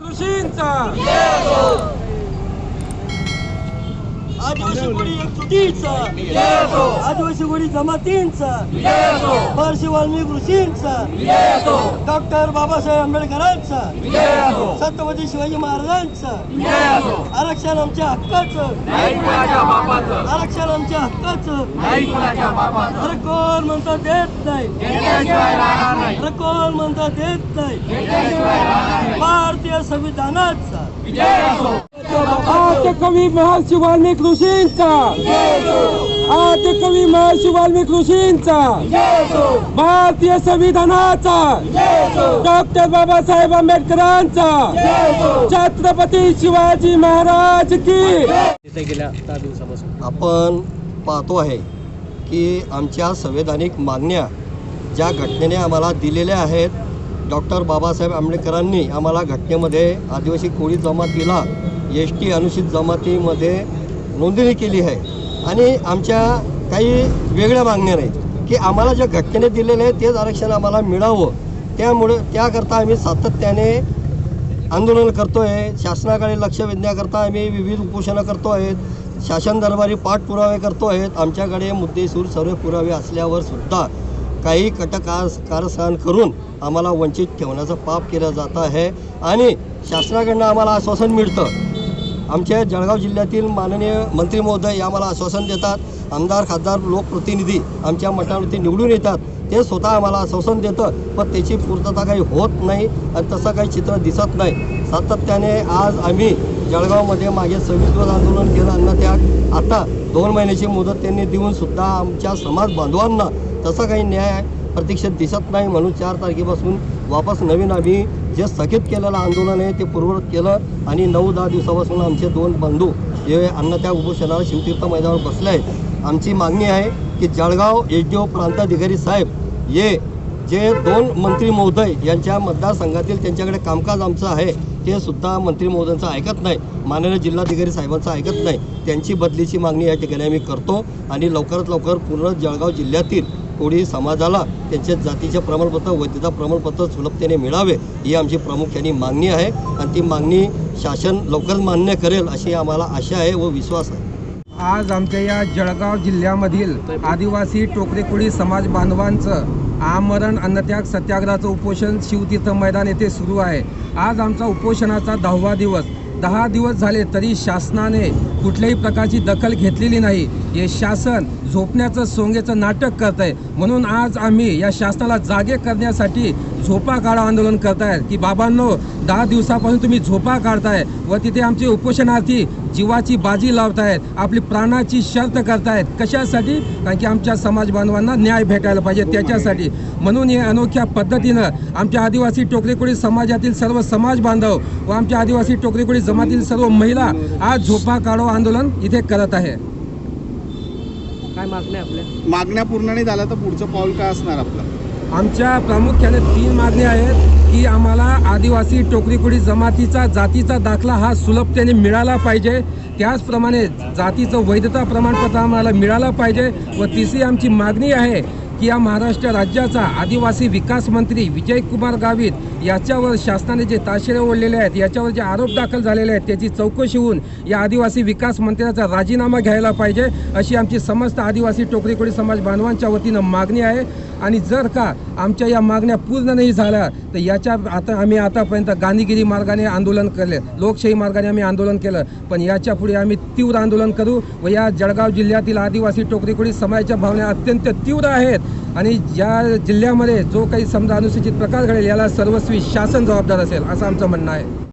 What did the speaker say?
कृषींचा. आदिवासी कोळी एकजुटीचा आदिवासी कोळी जमातींचा. महर्षी वाल्मिक ऋषींचा. डॉक्टर बाबासाहेब आंबेडकरांचा. छत्रपती शिवाजी महाराजांचा. आरक्षण आमच्या हक्काचं. आरक्षण आमच्या हक्काचं. अरे कोण म्हणता देत नाही. कोण म्हणता देत नाही. भारतीय संविधानाचा. आद्य कवी महर्षी वाल्मिक ऋषींचा. आद्य कवी महर्षी वाल्मिक ऋषींचा. भारतीय संविधानाचा. डॉक्टर बाबासाहेब आंबेडकरांचा. छत्रपती शिवाजी महाराज की. आपण पाहतो आहे की आमच्या संवैधानिक मागण्या ज्या घटनेने आम्हाला दिलेल्या आहेत डॉक्टर बाबासाहेब आंबेडकरांनी आम्हाला घटनेमध्ये आदिवासी कोळी जमातीला एस टी अनुसूचित जमातीमध्ये नोंदणी केली आहे. आणि आमच्या काही वेगळ्या मागण्या नाहीत की आम्हाला ज्या घटनेने दिलेलं आहे तेच आरक्षण आम्हाला मिळावं. त्यामुळे त्याकरता आम्ही सातत्याने आंदोलन करतो आहे शासनाकडे लक्ष वेधण्याकरता आम्ही विविध उपोषणं करतो आहेत शासन दरबारी पाठपुरावे करतो आहेत आमच्याकडे मुद्देसूर सर्व पुरावे असल्यावर सुद्धा काही कटकार सहन करून आम्हाला वंचित ठेवण्याचं पाप केलं जात आहे. आणि शासनाकडनं आम्हाला आश्वासन मिळतं. आमच्या जळगाव जिल्ह्यातील माननीय मंत्री महोदय आम्हाला आश्वासन देतात. आमदार खासदार लोकप्रतिनिधी आमच्या मठावरती निवडून येतात. ते स्वतः आम्हाला आश्वासन देतं पण त्याची पूर्तता काही होत नाही आणि तसं काही चित्र दिसत नाही. सातत्याने आज आम्ही जळगावमध्ये मागे सविस्तर आंदोलन केलं अन्न त्याग आता दोन महिन्याची मुदत त्यांनी देऊन सुद्धा आमच्या समाज बांधवांना तसा काही न्याय प्रतीक्षेत दिसत नाही म्हणून चार तारखेपासून वापस नवीन आम्ही जे स्थगित केलेलं आंदोलन आहे ते पूर्ववत केलं आणि नऊ दहा दिवसापासून आमचे दोन बंधू हे अन्नत्याग उपोषणाला शिवतीर्थ मैदानावर बसले आहेत. आमची मागणी आहे की जळगाव एच डी ओ प्रांताधिकारी साहेब हे जे दोन मंत्री महोदय यांच्या मतदारसंघातील त्यांच्याकडे कामकाज आमचं आहे ते सुद्धा मंत्री महोदयांचं ऐकत नाही. माननीय जिल्हाधिकारी साहेबांचं ऐकत नाही. त्यांची बदलीची मागणी या ठिकाणी आम्ही करतो आणि लवकरात लवकर पूर्ण जळगाव जिल्ह्यातील कोळी समाजाला त्यांच्या जातीचे प्रमाणपत्र वैधता प्रमाणपत्र सुलभतेने मिळावे ही आमची प्रामुख्याने मागणी आहे. आणि ती मागणी शासन लवकरच मान्य करेल अशी आम्हाला आशा आहे व विश्वास आहे. आज आमच्या या जळगाव जिल्ह्यामधील आदिवासी टोकरेकुळी समाज बांधवांचं आमरण अन्नत्याग सत्याग्रहाचं उपोषण शिवतीर्थ मैदान येथे सुरू आहे. आज आमचा उपोषणाचा दहावा दिवस. दहा दिवस झाले तरी शासनाने कुठल्याही प्रकारची दखल घेतलेली नाही. हे शासन झोपण्याचं सोंगेचं नाटक करत आहे म्हणून आज आम्ही या शासनाला जागे करण्यासाठी झोपा काढा आंदोलन करतायत. की बाबांनो दहा दिवसापासून तुम्ही झोपा काढताय व तिथे आमचे उपोषणार्थी जीवाची बाजी लावतायत आपली प्राणाची शर्त करतायत. कशासाठी? कारण की आमच्या समाज बांधवांना न्याय भेटायला पाहिजे त्याच्यासाठी. म्हणून हे अनोख्या पद्धतीनं आमच्या आदिवासी टोकरेकोळी समाजातील सर्व समाज बांधव व आमच्या आदिवासी टोकरेकोळी जमातील सर्व महिला आज झोपा काढो आंदोलन इथे करत आहे. मागण्या पूर्ण नाही झाल्या तर पुढचं पाऊल काय असणार आपलं? आमच्या प्रामुख्याने तीन मागण्या आहेत की आम्हाला आदिवासी टोकरीकुडी जमातीचा जातीचा दाखला हा सुलभतेने मिळाला पाहिजे. त्याचप्रमाणे जातीचं वैधता प्रमाणपत्र आम्हाला मिळालं पाहिजे व तिसरी आमची मागणी आहे की या महाराष्ट्र राज्याचा आदिवासी विकास मंत्री विजयकुमार गावित याच्यावर शासनाने जे ताशेरे ओढलेले आहेत याच्यावर जे आरोप दाखल झालेले आहेत त्याची चौकशी होऊन या आदिवासी विकास मंत्र्याचा राजीनामा घ्यायला पाहिजे अशी आमची समस्त आदिवासी टोकरीकोळी समाज बांधवांच्या वतीनं मागणी आहे. आणि जर का आमच्या या मागण्या पूर्ण नाही झाल्या तर याच्या आता आम्ही आतापर्यंत गांधीगिरी मार्गाने आंदोलन केले लोकशाही मार्गाने आम्ही आंदोलन केलं पण याच्यापुढे आम्ही तीव्र आंदोलन करू व या जळगाव जिल्ह्यातील आदिवासी टोकरीकोळी समाजाच्या भावना अत्यंत तीव्र आहेत. आणि या जिल्ह्यामध्ये जो काही समजा अनुसूचित प्रकार घडेल याला सर्वस्वी शासन जबाबदार असेल असं आमचं म्हणणं आहे.